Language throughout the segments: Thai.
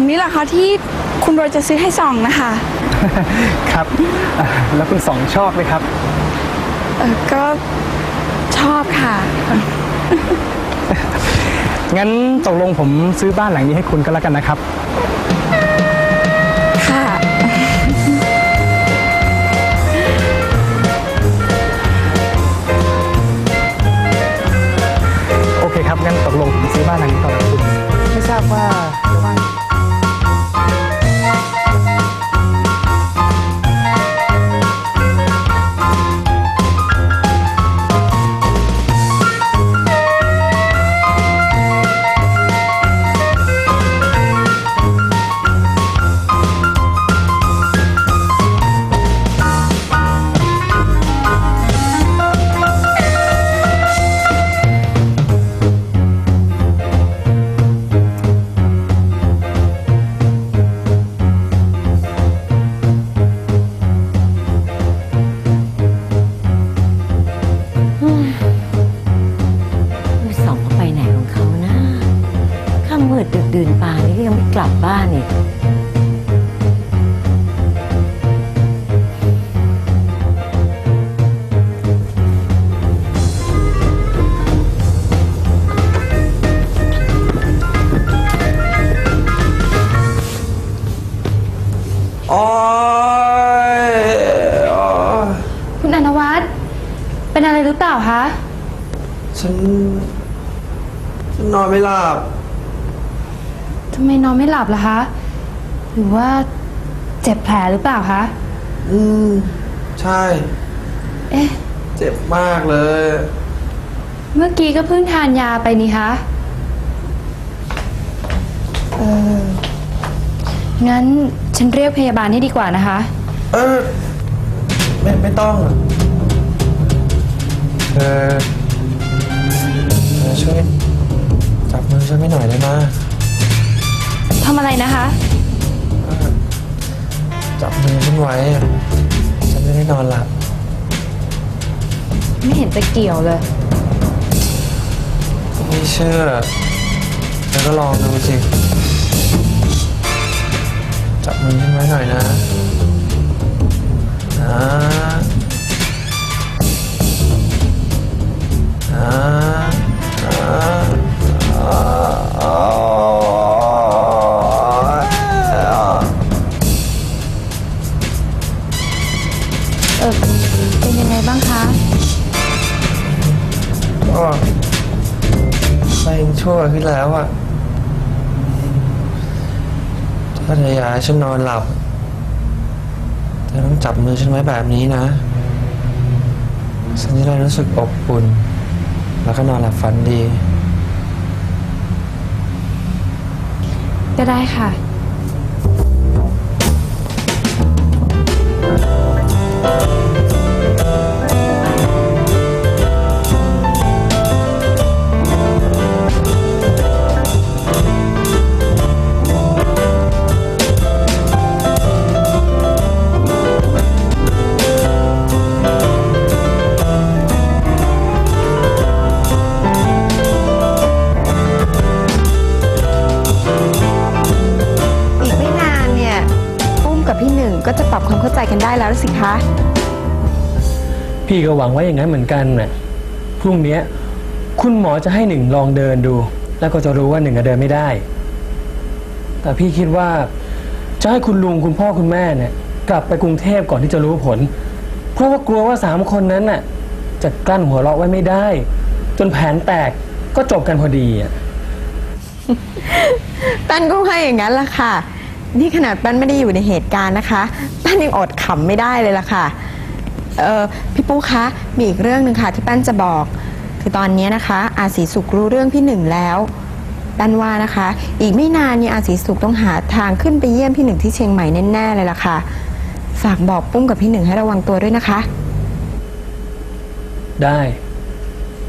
งนี้แหละคะที่คุณโรยจะซื้อให้ส่องนะคะ ครับอะแล้วคุณสองชอบไหมครับ เออก็ชอบค่ะ งั้นตกลงผมซื้อบ้านหลังนี้ให้คุณก็แล้วกันนะครับ มืดดึกดื่นป่านนี้ก็ยังไม่กลับบ้านอีกโอ้ยโอ๊ยคุณอนวัฒน์เป็นอะไรหรือเปล่าคะ ฉัน ฉันนอนไม่หลับ ทำไมนอนไม่หลับล่ะคะ หรือว่าเจ็บแผลหรือเปล่าคะ อืม ใช่ เอ๊ะ เจ็บมากเลย เมื่อกี้ก็เพิ่งทานยาไปนี่คะ เออ งั้นฉันเรียกพยาบาลให้ดีกว่านะคะ เออ ไม่ไม่ต้องอะเออเธอช่วยจับมือฉันไม่หน่อยได้ไหม ทำอะไรนะคะ จับมือฉันไว้อะฉันไม่ได้นอนหลับ ไม่เห็นจะเกี่ยวเลย ไม่เชื่อเธอก็ลองดูสิ จับมือฉันไว้หน่อยนะนะนะนะ เออเป็นยังไงบ้างคะก็ไปชั่วขึ้นแล้วอะถ้าเธออยากให้ฉันนอนหลับเธอต้องจับมือฉันไว้แบบนี้นะฉันจะได้รู้สึกอบอุ่น แล้วก็นอนหลับฝันดี ก็ได้ค่ะ พี่ก็หวังว่าอย่างนั้นเหมือนกันน่ะพรุ่งเนี้ยคุณหมอจะให้หนึ่งลองเดินดู แล้วก็จะรู้ว่าหนึ่งอะเดินไม่ได้ แต่พี่คิดว่า จะให้คุณลุงคุณพ่อคุณแม่เนี่ย กลับไปกรุงเทพก่อนที่จะรู้ผล เพราะว่ากลัวว่าสามคนนั้นน่ะจะกลั้นหัวเราะไว้ไม่ได้ จนแผนแตกก็จบกันพอดีอะแป้นก็ว่าอย่างนั้นละค่ะ นี่ขนาดแป้นไม่ได้อยู่ในเหตุการณ์นะคะแป้นยังอดขำไม่ได้เลยล่ะค่ะเออพี่ปู้คะมีอีกเรื่องหนึ่งค่ะที่แป้นจะบอก คือตอนนี้นะคะ อาศีสุขรู้เรื่องพี่หนึ่งแล้วแป้นว่านะคะ อีกไม่นานเนี่ยอาศีสุขต้องหาทางขึ้นไปเยี่ยมพี่หนึ่งที่เชียงใหม่แน่ๆเลยล่ะค่ะ ฝากบอกปุ้มกับพี่หนึ่งให้ระวังตัวด้วยนะคะ ได้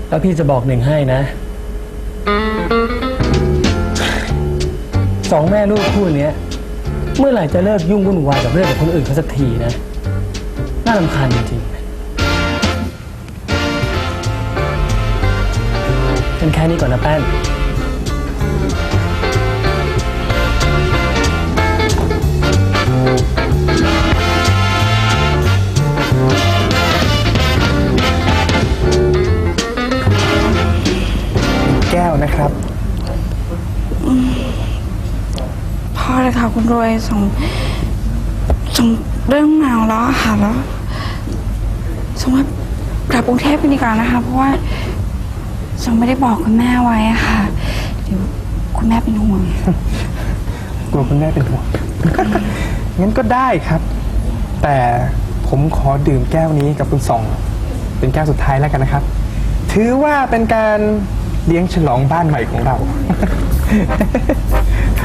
แล้วพี่จะบอกหนึ่งให้นะ สองแม่ลูกคู่เนี้ย เมื่อไหร่จะเลิกยุ่งวุ่นวายกับเรื่องของคนอื่นเขาสักทีนะ น่ารำคาญจริงๆกันแค่นี้ก่อนนะแป้นแก้วนะครับ ค่ะ คุณรวยส่งส่งเรื่องหนาวแล้วค่ะแล้วส่งว่ากลับกรุงเทพกันดีกว่านะคะ เพราะว่าส่งไม่ได้บอกคุณแม่ไว้อะค่ะเดี๋ยวคุณแม่เป็นห่วงกลัวคุณแม่เป็นห่วงงั้นก็ได้ครับ แต่ผมขอดื่มแก้วนี้กับคุณสอง เป็นแก้วสุดท้ายแล้วกันนะครับ ถือว่าเป็นการเลี้ยงฉลองบ้านใหม่ของเรา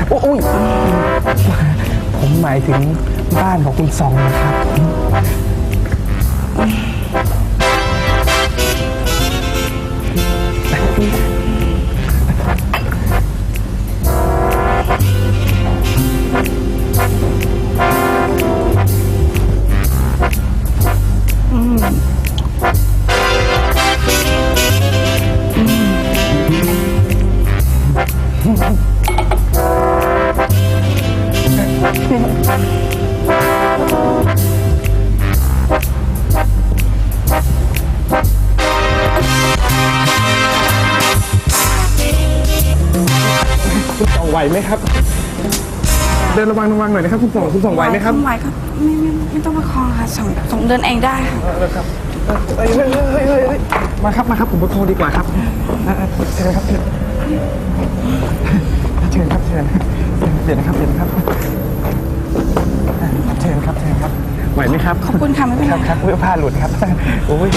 โอ้ยผมหมายถึงบ้านของคุณซองนะครับ ไหวไหมครับ เดินระวังระวังหน่อยนะครับคุณสองคุณสองไหวไหมครับไหวครับไม่ไม่ไม่ต้องประคองค่ะส่งส่งเดินเองได้ค่ะเอ้ยเฮ้ยเฮ้ยเฮ้ยเฮ้ยมาครับมาครับผมประคองดีกว่าครับเอ่อเอ่อเชิญครับเชิญเชิญครับเชิญเดี๋ยวนะครับเดี๋ยวนะครับเชิญครับเชิญครับไหวไหมครับขอบคุณค่ะไม่เป็นคไรรับครับเพื่อผ้าหลุดครับโอ้ย